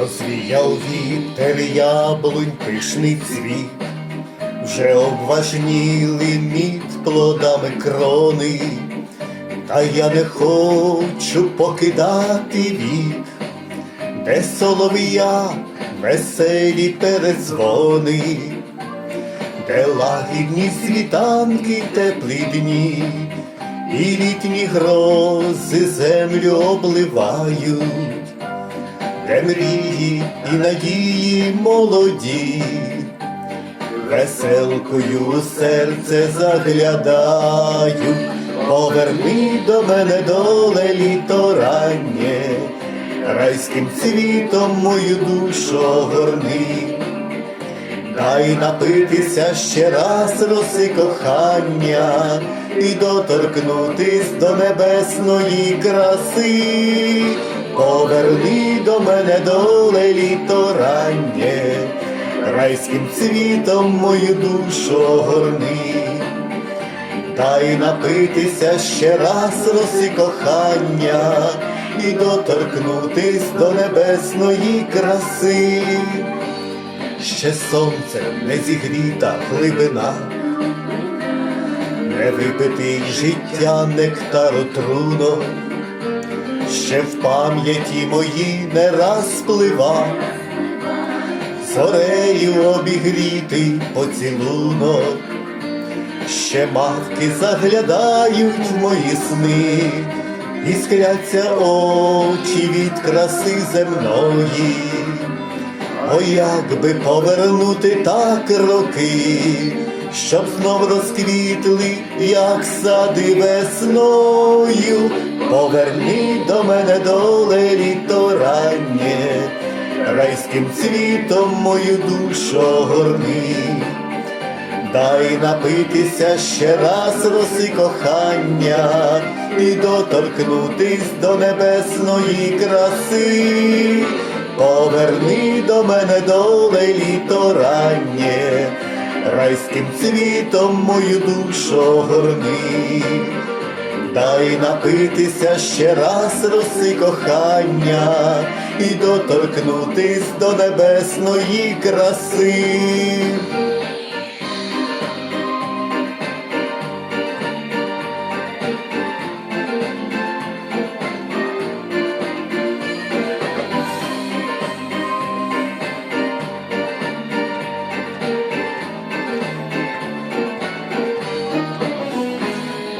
Розвіяв вітер яблунь пишний цвіт, вже обважніли мід плодами крони, та я не хочу покидати вік, де солов'я веселі перезвони, де лагідні світанки теплі дні, і літні грози землю обливають де мрії і надії молоді, веселкою серце заглядаю, поверни до мене доле літо раннє, райським цвітом мою душу огорни, дай напитися ще раз роси кохання і доторкнутись до небесної краси. Поверни до мене доле літо раннє, райським цвітом мою душу огорни, дай напитися ще раз роси кохання і доторкнутись до небесної краси, ще сонцем не зігріта глибина, не випитий життя нектар отрунок, ще в пам'яті мої не раз спливав, зорею обігрітий поцілунок, ще мавки заглядають в мої сни, іскряться очі від краси земної. О, як би повернути так роки, щоб знов розквітли, як сади весною, поверни до мене доле літо раннє, райським цвітом мою душу огорни. Дай напитися ще раз роси кохання і доторкнутись до небесної краси. Поверни до мене доле літо раннє, райським цвітом мою душу огорни. Дай напитися ще раз роси кохання і доторкнутись до небесної краси.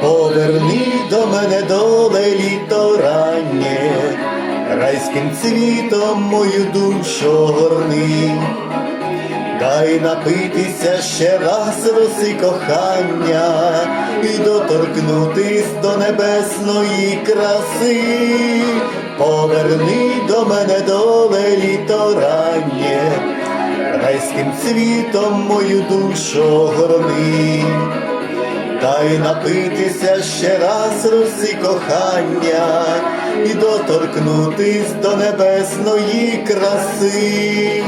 Поверни до мене доле літо раннє, райським цвітом мою душу огорни. Дай напитися ще раз роси кохання і доторкнутись до небесної краси. Поверни до мене доле літо раннє, райським цвітом мою душу огорни. Дай напитися ще раз русі кохання і доторкнутись до небесної краси.